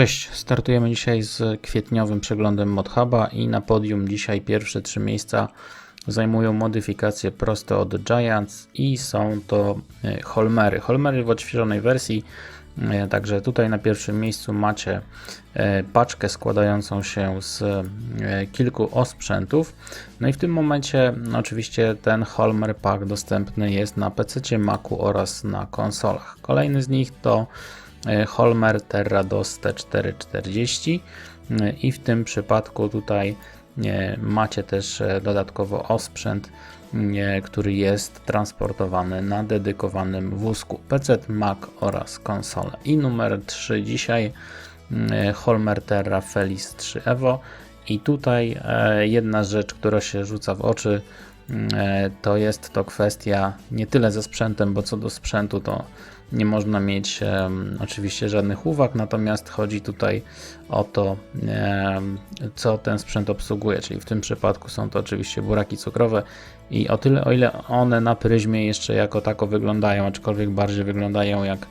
Cześć, startujemy dzisiaj z kwietniowym przeglądem ModHuba i na podium dzisiaj pierwsze trzy miejsca zajmują modyfikacje proste od Giants i są to e, Holmery. Holmery w odświeżonej wersji, e, także tutaj na pierwszym miejscu macie e, paczkę składającą się z kilku osprzętów. No i w tym momencie no oczywiście ten Holmer Pack dostępny jest na PC, Macu oraz na konsolach. Kolejny z nich to Holmer Terrados T440 i w tym przypadku tutaj macie też e, dodatkowo osprzęt, który jest transportowany na dedykowanym wózku PC, Mac oraz konsole. I numer 3 dzisiaj Holmer Terra Felis 3 Evo i tutaj e, jedna rzecz, która się rzuca w oczy e, to jest to kwestia nie tyle ze sprzętem, bo co do sprzętu to nie można mieć oczywiście żadnych uwag, natomiast chodzi tutaj o to, co ten sprzęt obsługuje, czyli w tym przypadku są to oczywiście buraki cukrowe i o tyle, o ile one na pryzmie jeszcze jako tako wyglądają, aczkolwiek bardziej wyglądają jak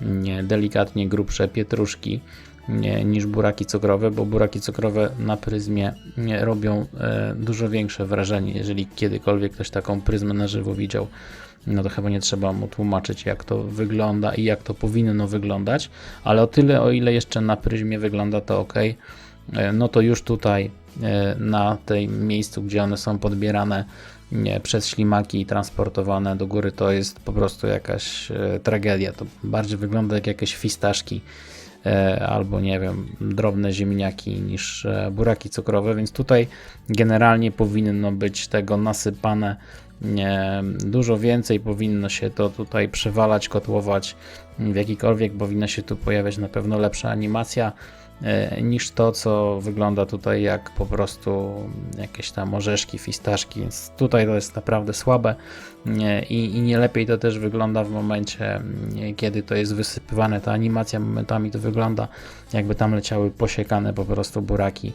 nie, delikatnie grubsze pietruszki nie, niż buraki cukrowe, bo buraki cukrowe na pryzmie nie, robią e, dużo większe wrażenie, jeżeli kiedykolwiek ktoś taką pryzmę na żywo widział no to chyba nie trzeba mu tłumaczyć, jak to wygląda i jak to powinno wyglądać, ale o tyle, o ile jeszcze na pryzmie wygląda to ok, e, no to już tutaj e, na tym miejscu, gdzie one są podbierane przez ślimaki i transportowane do góry, to jest po prostu jakaś e, tragedia. To bardziej wygląda jak jakieś fistaszki albo nie wiem, drobne ziemniaki niż buraki cukrowe, więc tutaj generalnie powinno być tego nasypane dużo więcej powinno się to tutaj przewalać, kotłować w jakikolwiek, powinna się tu pojawiać na pewno lepsza animacja e, niż to, co wygląda tutaj jak po prostu jakieś tam orzeszki, fistaszki, więc tutaj to jest naprawdę słabe. I, i nie lepiej to też wygląda w momencie, kiedy to jest wysypywane, ta animacja momentami to wygląda jakby tam leciały posiekane po prostu buraki,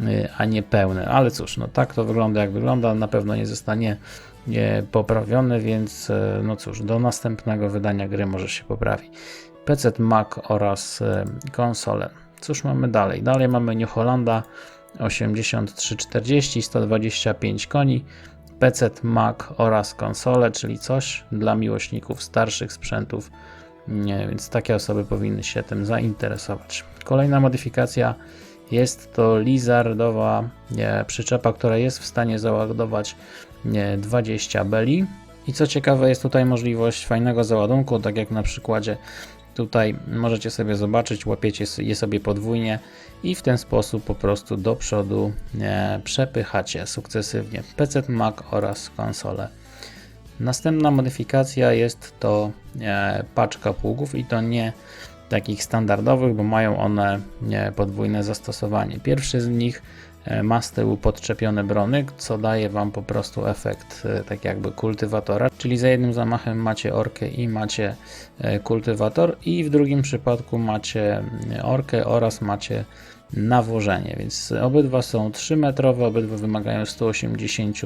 e, a nie pełne, ale cóż, no tak to wygląda jak wygląda, na pewno nie zostanie poprawiony, więc e, no cóż, do następnego wydania gry może się poprawi. PC, Mac oraz e, konsole. Cóż mamy dalej? Dalej mamy New Hollanda 8340, 125 koni, PC, Mac oraz konsole, czyli coś dla miłośników starszych sprzętów, więc takie osoby powinny się tym zainteresować. Kolejna modyfikacja jest to lizardowa nie, przyczepa, która jest w stanie załadować 20 beli. I co ciekawe, jest tutaj możliwość fajnego załadunku, tak jak na przykładzie tutaj możecie sobie zobaczyć, łapiecie je sobie podwójnie i w ten sposób po prostu do przodu e, przepychacie sukcesywnie PC, Mac oraz konsolę. Następna modyfikacja jest to e, paczka pługów i to nie takich standardowych, bo mają one podwójne zastosowanie. Pierwszy z nich E, ma z tyłu podczepione brony, co daje Wam po prostu efekt e, tak jakby kultywatora, czyli za jednym zamachem macie orkę i macie e, kultywator i w drugim przypadku macie orkę oraz macie nawożenie, więc obydwa są 3 metrowe, obydwa wymagają 180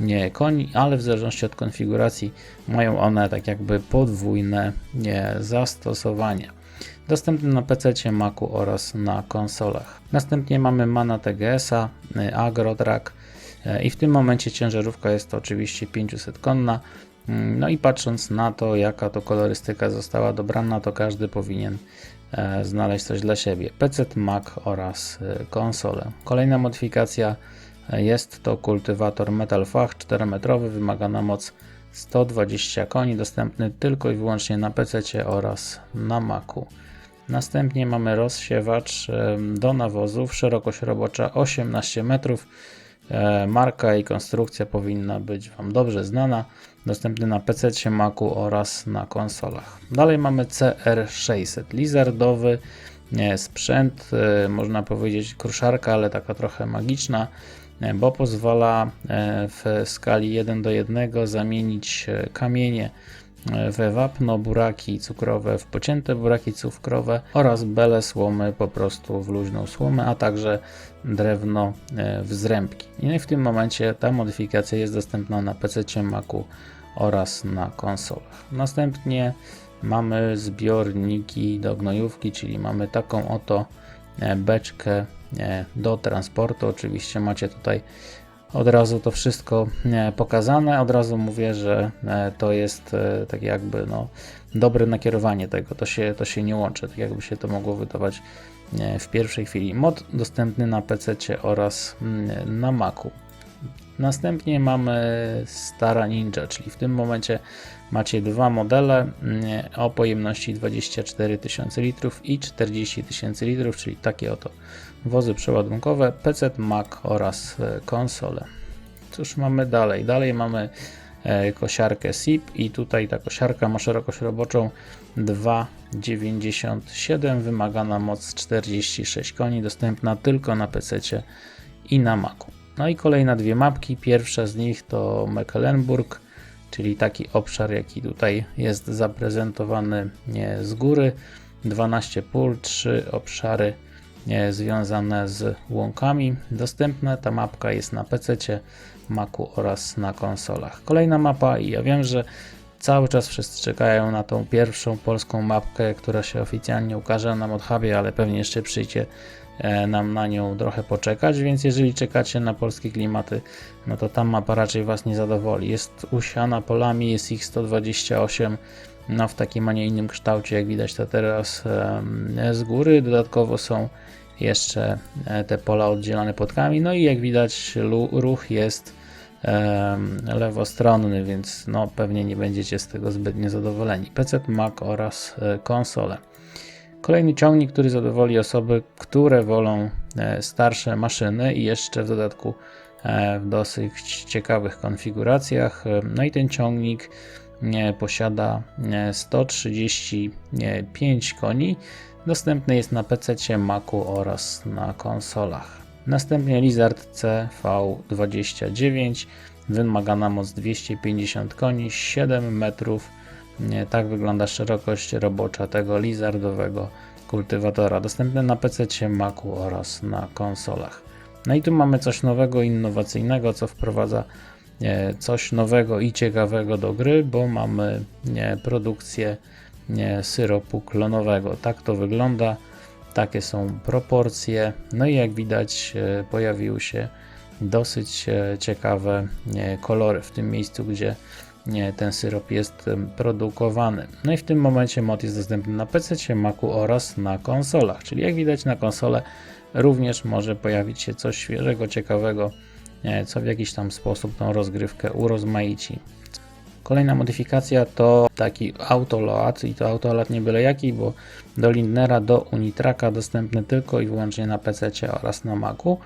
nie koni, ale w zależności od konfiguracji mają one tak jakby podwójne nie, zastosowanie dostępny na PC, Macu oraz na konsolach. Następnie mamy Mana TGS-a, y, AgroTrack y, i w tym momencie ciężarówka jest oczywiście 500 konna. Mm, no i patrząc na to, jaka to kolorystyka została dobrana, to każdy powinien e, znaleźć coś dla siebie. PC, Mac oraz y, konsolę. Kolejna modyfikacja e, jest to kultywator Metal Fach 4-metrowy, wymagana moc 120 koni, dostępny tylko i wyłącznie na PC oraz na Macu. Następnie mamy rozsiewacz do nawozów, szerokość robocza 18 metrów. E, marka i konstrukcja powinna być Wam dobrze znana, dostępny na PC, Macu oraz na konsolach. Dalej mamy CR600, lizardowy sprzęt, e, można powiedzieć kruszarka, ale taka trochę magiczna, e, bo pozwala w skali 1 do 1 zamienić kamienie we wapno, buraki cukrowe w pocięte buraki cukrowe oraz bele słomy po prostu w luźną słomę, a także drewno e, w zrębki. I w tym momencie ta modyfikacja jest dostępna na PC, Macu oraz na konsolach. Następnie mamy zbiorniki do gnojówki, czyli mamy taką oto e, beczkę e, do transportu. Oczywiście macie tutaj od razu to wszystko e, pokazane. Od razu mówię, że to jest tak jakby no, dobre nakierowanie tego. To się, to się nie łączy, tak jakby się to mogło wydawać w pierwszej chwili. Mod dostępny na PC oraz mm, na Macu. Następnie mamy Stara Ninja, czyli w tym momencie macie dwa modele mm, o pojemności 24 tysiące litrów i 40 tysięcy litrów, czyli takie oto wozy przeładunkowe, PC, Mac oraz e, konsole. Cóż mamy dalej? Dalej mamy e, kosiarkę SIP i tutaj ta kosiarka ma szerokość roboczą 2,97, wymagana moc 46 koni, dostępna tylko na PC i na Macu. No i kolejne dwie mapki. Pierwsza z nich to Mecklenburg, czyli taki obszar, jaki tutaj jest zaprezentowany z góry. 12 pól, 3 obszary związane z łąkami. Dostępne ta mapka jest na PC, Macu oraz na konsolach. Kolejna mapa i ja wiem, że cały czas wszyscy czekają na tą pierwszą polską mapkę, która się oficjalnie ukaże na ModHubie, ale pewnie jeszcze przyjdzie nam na nią trochę poczekać, więc jeżeli czekacie na polskie klimaty, no to tam mapa raczej Was nie zadowoli. Jest usiana polami, jest ich 128, no w takim, a nie innym kształcie, jak widać to teraz z góry. Dodatkowo są jeszcze e, te pola oddzielane płotkami, no i jak widać ruch jest lewostronny, więc no pewnie nie będziecie z tego zbytnio zadowoleni. PC, Mac oraz e, konsole. Kolejny ciągnik, który zadowoli osoby, które wolą e, starsze maszyny i jeszcze w dodatku e, w dosyć ciekawych konfiguracjach. E, no i ten ciągnik posiada 135 koni. Dostępny jest na PC, Macu oraz na konsolach. Następnie Lizard CV29, wymagana moc 250 koni, 7 metrów tak wygląda szerokość robocza tego lizardowego kultywatora, dostępny na PC, Macu oraz na konsolach. No i tu mamy coś nowego, innowacyjnego, co wprowadza nie, coś nowego i ciekawego do gry, bo mamy produkcję syropu klonowego. Tak to wygląda, takie są proporcje. No i jak widać, e, pojawiły się dosyć e, ciekawe kolory w tym miejscu, gdzie ten syrop jest produkowany. No i w tym momencie mod jest dostępny na PC, Macu oraz na konsolach, czyli jak widać na konsole również może pojawić się coś świeżego, ciekawego, co w jakiś tam sposób tą rozgrywkę urozmaici. Kolejna modyfikacja to taki autoload i to autoload nie byle jaki, bo do Lindnera, do Unitraka dostępny tylko i wyłącznie na PC oraz na Macu,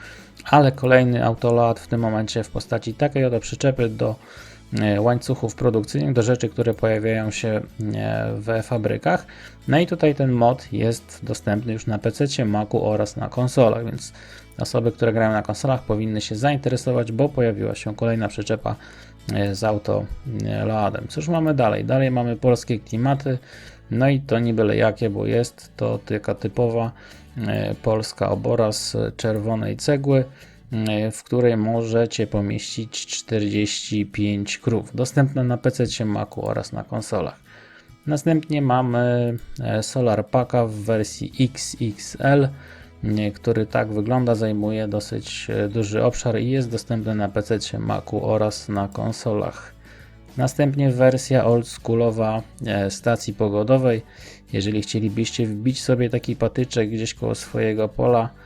ale kolejny autoload w tym momencie w postaci takiej oto przyczepy do E, łańcuchów produkcyjnych do rzeczy, które pojawiają się e, w fabrykach. No i tutaj ten mod jest dostępny już na PC, Macu oraz na konsolach, więc osoby, które grają na konsolach powinny się zainteresować, bo pojawiła się kolejna przyczepa e, z autoladem. Cóż mamy dalej? Dalej mamy polskie klimaty, no i to nie jakie, bo jest to taka typowa polska obora z czerwonej cegły, E, w której możecie pomieścić 45 krów, dostępne na PC, Macu oraz na konsolach. Następnie mamy e, Solar Packa w wersji XXL, e, który tak wygląda, zajmuje dosyć duży obszar i jest dostępny na PC, Macu oraz na konsolach. Następnie wersja oldschoolowa stacji pogodowej. Jeżeli chcielibyście wbić sobie taki patyczek gdzieś koło swojego pola, E,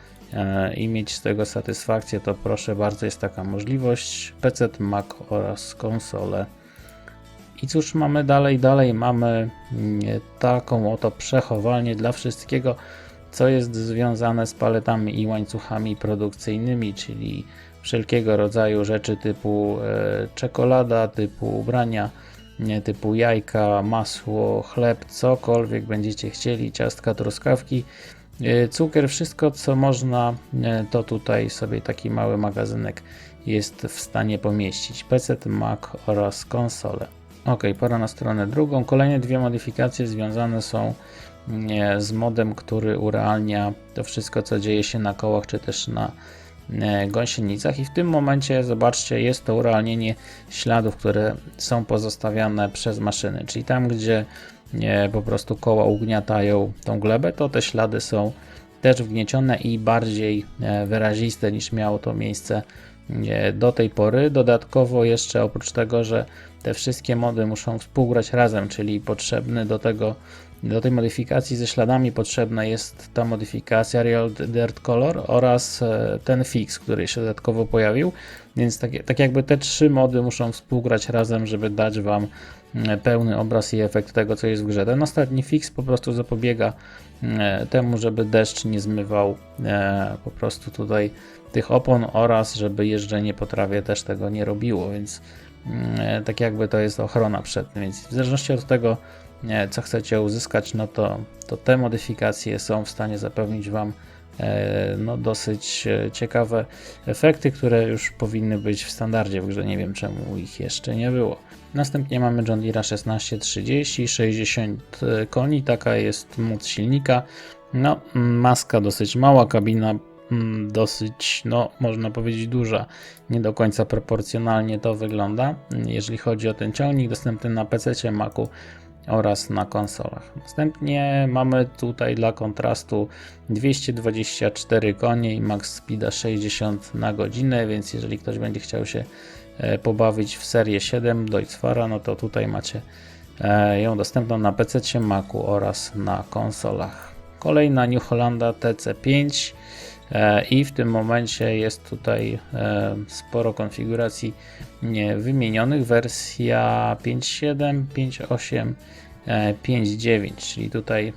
i mieć z tego satysfakcję, to proszę bardzo, jest taka możliwość. PC, Mac oraz konsole. I cóż mamy dalej? Dalej mamy mm, taką oto przechowalnię dla wszystkiego, co jest związane z paletami i łańcuchami produkcyjnymi, czyli wszelkiego rodzaju rzeczy typu e, czekolada, typu ubrania, typu jajka, masło, chleb, cokolwiek będziecie chcieli, ciastka, truskawki E, cukier, wszystko co można, e, to tutaj sobie taki mały magazynek jest w stanie pomieścić. PC, Mac oraz konsole. Ok, pora na stronę drugą. Kolejne dwie modyfikacje związane są e, z modem, który urealnia to wszystko, co dzieje się na kołach, czy też na gąsienicach i w tym momencie zobaczcie jest to urealnienie śladów, które są pozostawiane przez maszyny, czyli tam gdzie nie, po prostu koła ugniatają tą glebę, to te ślady są też wgniecione i bardziej e, wyraziste niż miało to miejsce e, do tej pory. Dodatkowo jeszcze oprócz tego, że te wszystkie mody muszą współgrać razem, czyli potrzebny do tego do tej modyfikacji ze śladami potrzebna jest ta modyfikacja Real Dirt Color oraz e, ten fix, który się dodatkowo pojawił, więc tak, tak jakby te trzy mody muszą współgrać razem, żeby dać Wam pełny obraz i efekt tego, co jest w grze. Ten ostatni fix po prostu zapobiega temu, żeby deszcz nie zmywał e, po prostu tutaj tych opon oraz żeby jeżdżenie po trawie też tego nie robiło, więc e, tak jakby to jest ochrona przed tym, więc w zależności od tego, co chcecie uzyskać, no to, to te modyfikacje są w stanie zapewnić Wam e, no, dosyć ciekawe efekty, które już powinny być w standardzie w grze. Nie wiem czemu ich jeszcze nie było. Następnie mamy John Deere 1630, 60 koni, taka jest moc silnika. No, maska dosyć mała, kabina mm, dosyć, no można powiedzieć duża, nie do końca proporcjonalnie to wygląda, jeżeli chodzi o ten ciągnik dostępny na PC, Macu oraz na konsolach. Następnie mamy tutaj dla kontrastu 224 konie i max speeda 60 na godzinę, więc jeżeli ktoś będzie chciał się E, pobawić w serię 7 Deutzfara, no to tutaj macie e, ją dostępną na PC, Macu oraz na konsolach. Kolejna New Hollanda TC5 e, i w tym momencie jest tutaj sporo konfiguracji wymienionych. Wersja 5.7, 5.8, 5.9, czyli tutaj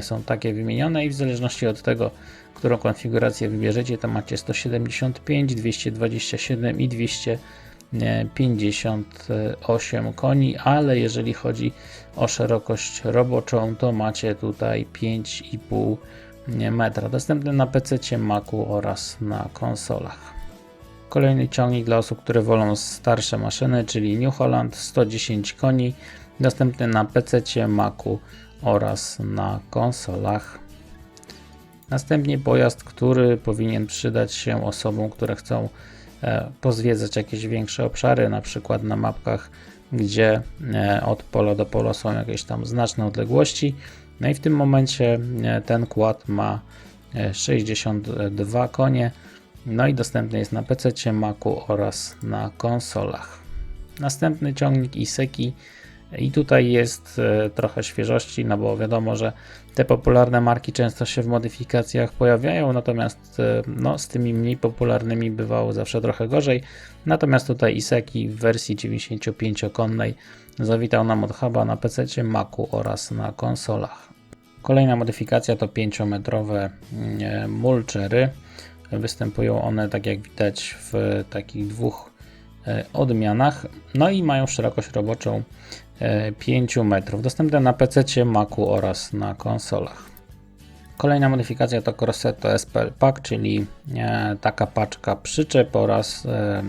są takie wymienione i w zależności od tego, którą konfigurację wybierzecie, to macie 175, 227 i 200 58 koni, ale jeżeli chodzi o szerokość roboczą, to macie tutaj 5,5 metra. Dostępny na PC, Macu oraz na konsolach. Kolejny ciągnik dla osób, które wolą starsze maszyny, czyli New Holland 110 koni, dostępny na PC, Macu oraz na konsolach. Następnie pojazd, który powinien przydać się osobom, które chcą E, pozwiedzać jakieś większe obszary, na przykład na mapkach, gdzie e, od pola do pola są jakieś tam znaczne odległości. No i w tym momencie e, ten kład ma 62 konie, no i dostępny jest na PC, Macu oraz na konsolach. Następny ciągnik Iseki i tutaj jest trochę świeżości, no bo wiadomo, że te popularne marki często się w modyfikacjach pojawiają, natomiast e, no, z tymi mniej popularnymi bywało zawsze trochę gorzej. Natomiast tutaj Iseki w wersji 95-konnej zawitał nam od huba na PC, Macu oraz na konsolach. Kolejna modyfikacja to 5-metrowe mm, mulchery. Występują one, tak jak widać, w takich dwóch e, odmianach. No i mają szerokość roboczą 5 metrów, dostępne na PC, Macu oraz na konsolach. Kolejna modyfikacja to Crossetto SPL Pack, czyli e, taka paczka przyczep oraz e,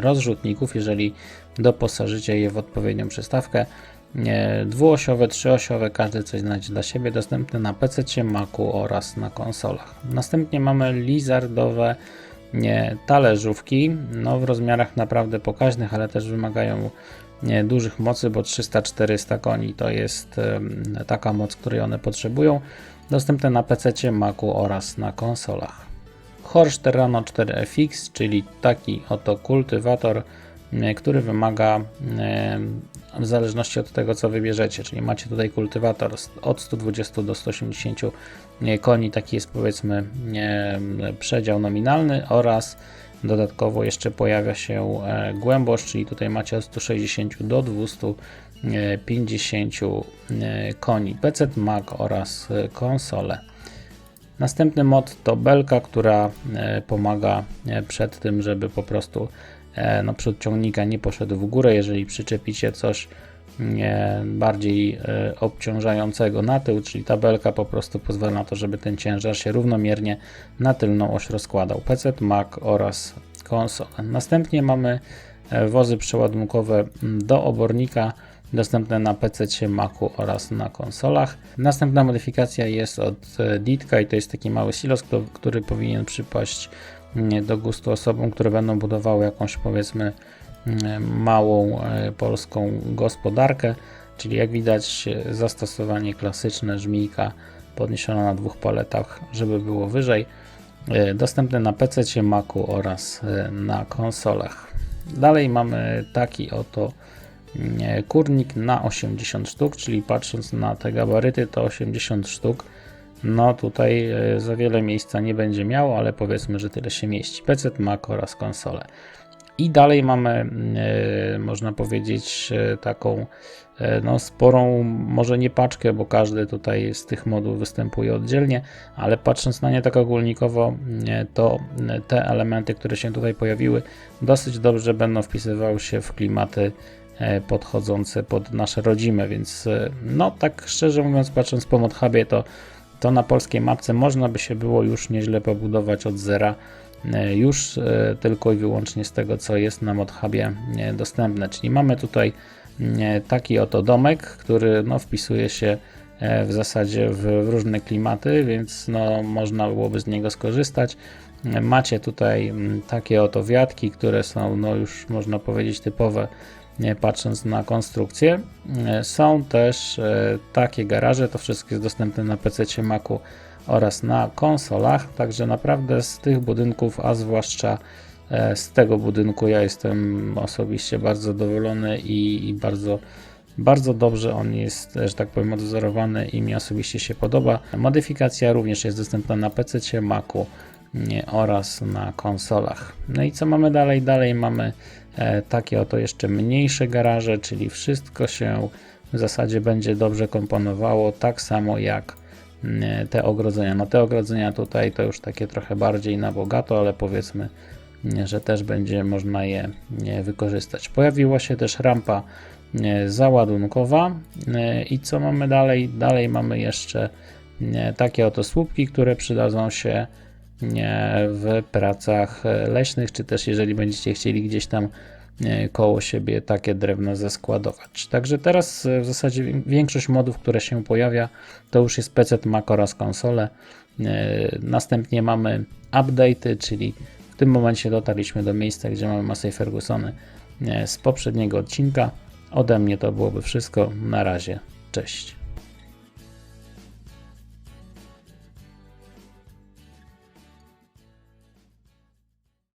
rozrzutników, jeżeli doposażycie je w odpowiednią przystawkę. E, dwuosiowe, trzyosiowe, każdy coś znajdzie dla siebie, dostępne na PC, Macu oraz na konsolach. Następnie mamy lizardowe talerzówki, no w rozmiarach naprawdę pokaźnych, ale też wymagają dużych mocy, bo 300-400 koni to jest taka moc, której one potrzebują. Dostępne na PC, Macu oraz na konsolach. Horsch Terrano 4FX, czyli taki oto kultywator, który wymaga w zależności od tego, co wybierzecie, czyli macie tutaj kultywator od 120 do 180 koni, taki jest powiedzmy przedział nominalny oraz Dodatkowo jeszcze pojawia się e, głębość, czyli tutaj macie od 160 do 250 e, koni. PC, Mac oraz e, konsole. Następny mod to belka, która pomaga przed tym, żeby po prostu no, przód ciągnika nie poszedł w górę. Jeżeli przyczepicie coś bardziej obciążającego na tył, czyli tabelka po prostu pozwala na to, żeby ten ciężar się równomiernie na tylną oś rozkładał. PC, Mac oraz konsolę. Następnie mamy e, wozy przeładunkowe do obornika dostępne na PC, Macu oraz na konsolach. Następna modyfikacja jest od e, Ditka i to jest taki mały silos, który powinien przypaść do gustu osobom, które będą budowały jakąś powiedzmy małą e, polską gospodarkę. Czyli jak widać e, zastosowanie klasyczne żmijka podniesiona na dwóch paletach, żeby było wyżej. E, Dostępne na PC, Macu oraz na konsolach. Dalej mamy taki oto mm, kurnik na 80 sztuk, czyli patrząc na te gabaryty to 80 sztuk. No tutaj e, za wiele miejsca nie będzie miało, ale powiedzmy, że tyle się mieści. PC, Mac oraz konsole. I dalej mamy, e, można powiedzieć, e, taką no, sporą, może nie paczkę, bo każdy tutaj z tych modów występuje oddzielnie, ale patrząc na nie tak ogólnikowo, to te elementy, które się tutaj pojawiły, dosyć dobrze będą wpisywały się w klimaty podchodzące pod nasze rodzime, więc no tak szczerze mówiąc, patrząc po ModHubie, to to na polskiej mapce można by się było już nieźle pobudować od zera, e, już e, tylko i wyłącznie z tego, co jest na ModHubie e, dostępne. Czyli mamy tutaj taki oto domek, który no, wpisuje się w zasadzie w, różne klimaty, więc no, można byłoby z niego skorzystać. Macie tutaj takie oto wiatki, które są no, już można powiedzieć typowe patrząc na konstrukcję. E, Są też e, takie garaże, to wszystko jest dostępne na PC, Macu oraz na konsolach, także naprawdę z tych budynków, a zwłaszcza e, z tego budynku ja jestem osobiście bardzo zadowolony i, i bardzo bardzo dobrze on jest, że tak powiem, odwzorowany i mi osobiście się podoba. Modyfikacja również jest dostępna na PC, Macu oraz na konsolach. No i co mamy dalej? Dalej mamy takie oto jeszcze mniejsze garaże, czyli wszystko się w zasadzie będzie dobrze komponowało, tak samo jak mm, te ogrodzenia. No te ogrodzenia tutaj to już takie trochę bardziej na bogato, ale powiedzmy, nie, że też będzie można je nie, wykorzystać. Pojawiła się też rampa załadunkowa i co mamy dalej? Dalej mamy jeszcze takie oto słupki, które przydadzą się w pracach e, leśnych, czy też jeżeli będziecie chcieli gdzieś tam e, koło siebie takie drewno zeskładować. Także teraz e, w zasadzie wię- większość modów, które się pojawia, to już jest PC, Mac oraz konsole. E, Następnie mamy update'y, czyli w tym momencie dotarliśmy do miejsca, gdzie mamy Massey Fergusony e, z poprzedniego odcinka. Ode mnie to byłoby wszystko. Na razie. Cześć.